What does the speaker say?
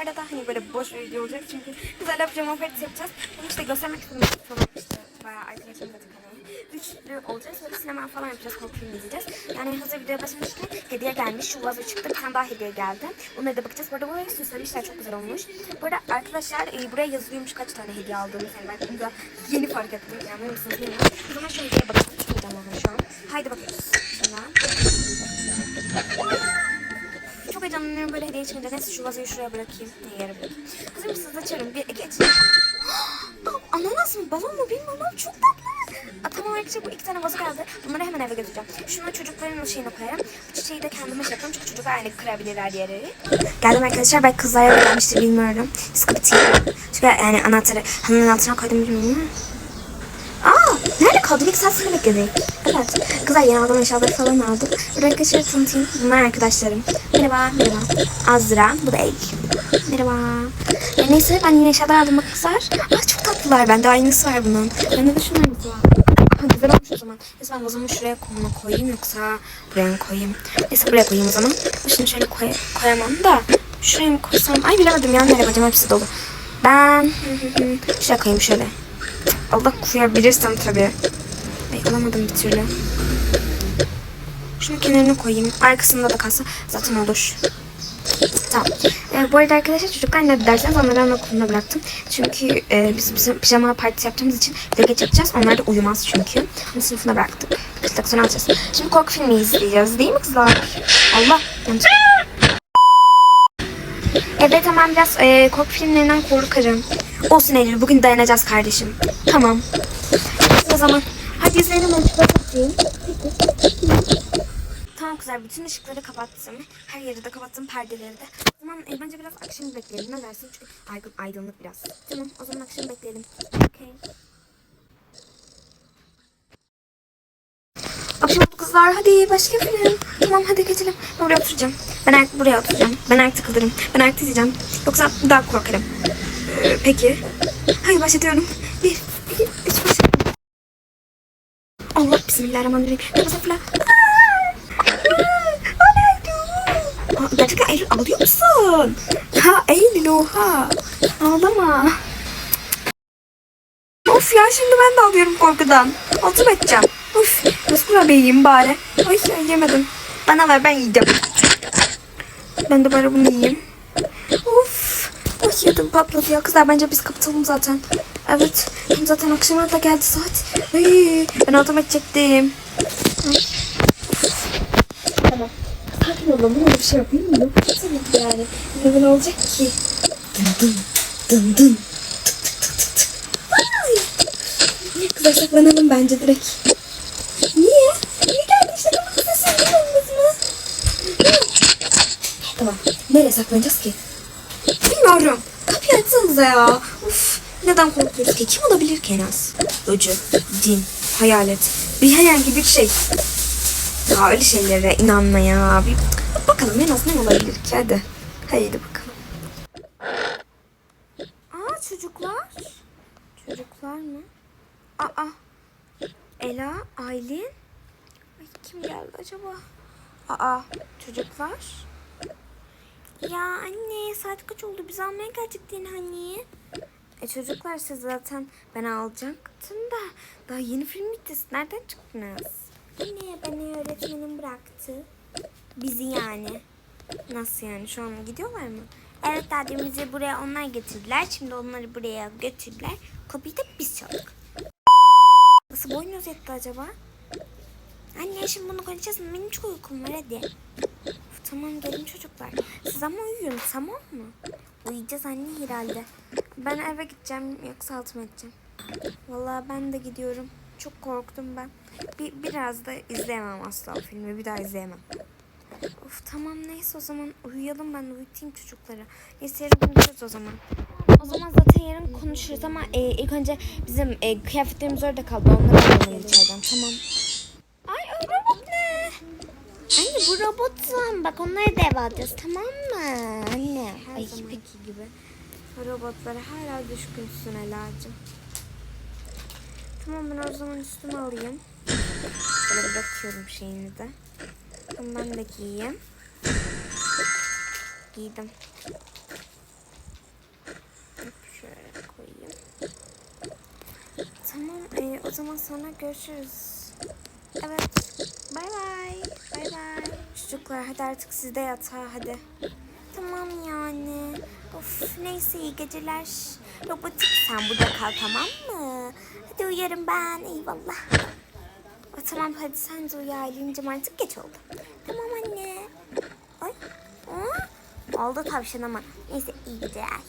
arada hani böyle boş bir video olacak çünkü güzel pijama partisi yapacağız. Bunu işte göstermek istedim falan işte bayağı arkadaşlarımla tıkanıyor. Üçlü olacağız böyle sinema falan yapacağız, korku filmi izleyeceğiz. Yani hazır video başlamışken hediye gelmiş, şu vazo çıktı, bir tane daha hediye geldi. Onlara da bakacağız. Bu arada burayı süslemişler, çok güzel olmuş. Bu arada arkadaşlar e, buraya yazılıyormuş kaç tane hediye aldığımız. Yani ben bunu da yeni fark ettim. Yani mısınız bilmiyorum. O zaman şu hediyeye bakalım. Çok heyecanlandım şu an. Haydi bakıyoruz. Şuna. Çok heyecanlanıyorum böyle hediye çıkınca. Neyse şu vazoyu şuraya bırakayım. Ne yere bırakayım. Hazır mısınız? Açıyorum. Bir, iki, üç. Ananas mı? Balon mu? Bilmiyorum ama çok tatlı. Aa, arkadaşlar bu iki tane vazo geldi. Bunları hemen eve götüreceğim. Şunu çocukların şeyine koyarım. Bu çiçeği de kendime şey yaparım. Çünkü çocuklar aynı kırabilirler diğerleri. Geldim arkadaşlar. Belki kızlar gelmiştir bilmiyorum. Sıkıntı Çünkü yani anahtarı hanımın altına koydum bilmiyorum. Kaldı? Saat seni bekledik. Evet. Kızlar yeni aldığım eşyaları falan aldım. Burada arkadaşlar tanıtayım. Bunlar arkadaşlarım. Merhaba, merhaba. Azra, bu da Eylül. Merhaba. Ya neyse ben yine eşyalar aldım bak kızlar. Aa, çok tatlılar. Bende aynısı var bunun. Bende de aynısı var. Aa, güzel olmuş o zaman. Neyse ben o zaman şuraya koyma koyayım yoksa buraya mı koyayım? Neyse buraya koyayım o zaman. Şimdi şöyle koy, koyamam da. Şuraya mı koysam? Ay bilemedim ya nereye koyacağım hepsi dolu. Ben şuraya koyayım şöyle. Allah koyabilirsem tabii. Ay alamadım bir türlü. Şunu kenarına koyayım. Arkasında da kalsa zaten olur. Tamam. Ee, bu arada arkadaşlar çocuklar ne derseniz onları anaokuluna bıraktım. Çünkü e, biz bizim pijama partisi yaptığımız için bir de geç yapacağız. Onlar da uyumaz çünkü. Onu sınıfına bıraktık. Birkaç dakika sonra alacağız. Şimdi korku filmi izleyeceğiz değil mi kızlar? Allah. Evet tamam biraz e, korku filmlerinden korkarım. Olsun Eylül bugün dayanacağız kardeşim. Tamam. O zaman hadi izleyelim onu kapatayım. Tamam kızlar bütün ışıkları kapattım. Her yeri de kapattım perdeleri de. O zaman e, bence biraz akşam bekleyelim. Ne dersin? Çünkü aydın, aydınlık biraz. Tamam o zaman akşam bekleyelim. Okey. Akşam kızlar hadi başka film. Tamam hadi geçelim. Ben buraya oturacağım. Ben ayak buraya oturacağım. Ben ayakta kalırım. Ben ayakta izleyeceğim. Yoksa daha korkarım. Ee, peki. Hadi başlatıyorum. Bir, iki, üç başlatıyorum. Allah bismillahirrahmanirrahim. Nefes üfle. Aa, Gerçekten Eylül ağlıyor musun? Ha Eylül oha. Ağlama. Of ya şimdi ben de alıyorum korkudan. Altı edeceğim. Kurabiye yiyeyim bari. Ay yemedim. Bana ver ben yiyeceğim. Ben de bari bunu yiyeyim. Of. Ay yedim patladı ya. Kızlar bence biz kapatalım zaten. Evet. Zaten akşama da geldi saat. Ay, ben edecektim. Ay. Tamam. Sakin olun. Buna bir şey yapayım mı? Tabii yani. Ne olacak ki? Dın dın dın dın. Kızlar saklanalım bence direkt. Tamam. Nereye saklanacağız ki? Bilmiyorum. Kapıyı açsanıza ya. Uf. Neden korkuyoruz ki? Kim olabilir ki en az? Öcü, din, hayalet. Bir herhangi bir şey. Ya öyle şeylere inanma ya. Bir bakalım en az ne olabilir ki? Hadi. Haydi bakalım. Aa çocuklar. Çocuklar mı? Aa. Ela, Aylin. Ay, kim geldi acaba? Aa, çocuklar. Ya anne saat kaç oldu? Biz almaya gelecektin hani. E çocuklar siz zaten ben alacaktım da daha yeni film bitti. Nereden çıktınız? Anne beni öğretmenim bıraktı. Bizi yani. Nasıl yani? Şu an gidiyorlar mı? Evet dademizi buraya onlar getirdiler. Şimdi onları buraya götürdüler. Kapıyı da biz çaldık. Nasıl boynuz etti acaba? Anne şimdi bunu konuşacağız mı? Benim çok uykum var hadi. Tamam gelin çocuklar. Siz ama uyuyun tamam mı? Uyuyacağız anne herhalde. Ben eve gideceğim yoksa altıma edeceğim. Vallahi ben de gidiyorum. Çok korktum ben. Bir, biraz da izleyemem asla o filmi. Bir daha izleyemem. Of tamam neyse o zaman uyuyalım ben uyutayım çocukları. Neyse yarın konuşuruz o zaman. O zaman zaten yarın konuşuruz ama e, ilk önce bizim e, kıyafetlerimiz orada kaldı. Onları alalım içeriden tamam bu robotsan bak onları da ev tamam mı anne? Her Ay, zamanki bir... gibi robotlara hala düşkünsün Ela'cığım. Tamam ben o zaman üstümü alayım. Böyle bir bakıyorum şeyini de. Bundan da giyeyim. Giydim. Şöyle koyayım. Tamam e, o zaman sonra görüşürüz. Evet. Bay bay. Bay bay. Çocuklar hadi artık siz de yatağa hadi. Tamam yani. Of neyse iyi geceler. Robotik sen burada kal tamam mı? Hadi uyarım ben eyvallah. O, tamam hadi sen de uyu Aylin'cim artık geç oldu. Tamam anne. Ay. Aa, oldu tavşan ama. Neyse iyi geceler.